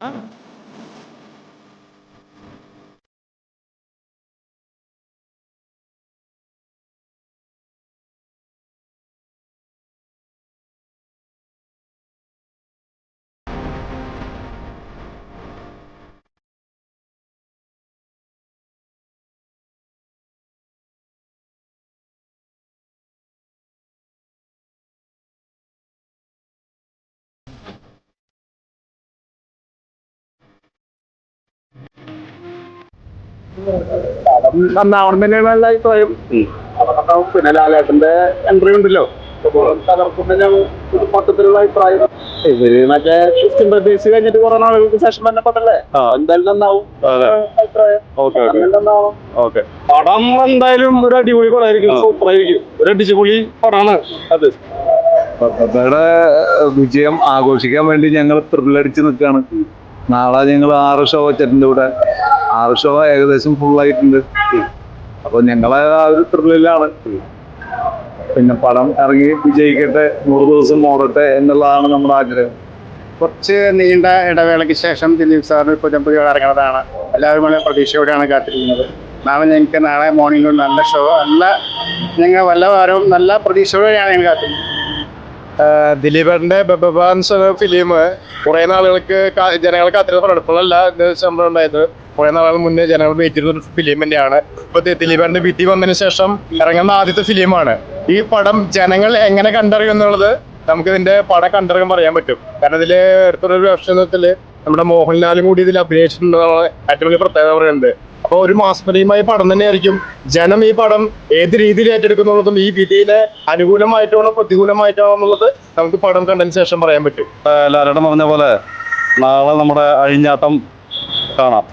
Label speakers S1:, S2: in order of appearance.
S1: Ja? നന്നാവണം. തന്നെയാണ് നല്ല അഭിപ്രായം. പിന്നെ ലാലേട്ടന്റെ എൻട്രി ഉണ്ടല്ലോ. ഇവർ മറ്റേ കഴിഞ്ഞിട്ട് കുറെ നാളുകൾക്ക് ശേഷം തന്നെ എന്തായാലും നന്നാവും.
S2: ഓക്കെ
S1: പടം എന്തായാലും ഒരു അടിപൊളി പടമായിരിക്കും സൂപ്പർ ആയിരിക്കും ഒരു അടിച്ചുപൊളി പടമാണ് അത്.
S2: വിജയം ആഘോഷിക്കാൻ വേണ്ടി ഞങ്ങൾ ത്രില്ലടിച്ച് നിൽക്കുകയാണ്. നാളെ ഞങ്ങൾ ആറ് ഷോ വെച്ചിട്ടുണ്ട് ഇവിടെ. ആറ് ഷോ ഏകദേശം ഫുൾ ആയിട്ടുണ്ട്. അപ്പൊ ഞങ്ങളെ ആ ഒരു ത്രില്ലിലാണ് പിന്നെ പടം ഇറങ്ങി വിജയിക്കട്ടെ നൂറ് ദിവസം ഓടട്ടെ എന്നുള്ളതാണ് നമ്മുടെ ആഗ്രഹം.
S3: കുറച്ച് നീണ്ട ഇടവേളയ്ക്ക് ശേഷം ദിലീപ് സാറിന് പുതിയ ഇറങ്ങുന്നതാണ്. എല്ലാവരും വളരെ പ്രതീക്ഷയോടെയാണ് കാത്തിരിക്കുന്നത്. നാളെ ഞങ്ങൾക്ക് നാളെ മോർണിംഗിൽ നല്ല ഷോ നല്ല ഞങ്ങൾ വല്ല വാരവും നല്ല പ്രതീക്ഷയോടെയാണ് ഞങ്ങൾ കാത്തിരിക്കുന്നത്. ദിലീപേട്ടന്റെ ബബാൻസ് എന്ന ഫിലിം കുറേ നാളുകൾക്ക് ജനങ്ങൾക്ക് അത്ര ഇത് സംഭവം ഉണ്ടായത്. കുറേ നാളുകൾ മുന്നേ ജനങ്ങൾ വെയിറ്റ് ചെയ്ത ഫിലിം തന്നെയാണ്. ഇപ്പൊ ദിലീപറിന്റെ വിധി വന്നതിന് ശേഷം ഇറങ്ങുന്ന ആദ്യത്തെ ഫിലിമാണ് ഈ പടം ജനങ്ങൾ എങ്ങനെ കണ്ടറിയും എന്നുള്ളത് നമുക്ക് ഇതിന്റെ പടം കണ്ടറിയാൻ പറയാൻ പറ്റും. കാരണം ഇതിലെ ഒരു പ്രശ്നത്തിൽ നമ്മുടെ മോഹൻലാലും കൂടി ഇതിൽ അഭിനയിച്ചിട്ടുണ്ടെന്നാണ് ഏറ്റവും വലിയ പ്രത്യേകത പറയുന്നത് അപ്പൊ ഒരു മാസ്മരീയമായ പടം തന്നെയായിരിക്കും. ജനം ഈ പടം ഏത് രീതിയിൽ ഏറ്റെടുക്കുന്നുള്ളതും ഈ വിധിയിലെ അനുകൂലമായിട്ടാണോ പ്രതികൂലമായിട്ടാണോ എന്നുള്ളത് നമുക്ക് പടം കണ്ടതിന് ശേഷം പറയാൻ പറ്റും.
S2: ലാലേട്ടൻ പറഞ്ഞ പോലെ നാളെ നമ്മുടെ അഴിഞ്ഞാട്ടം കാണാം.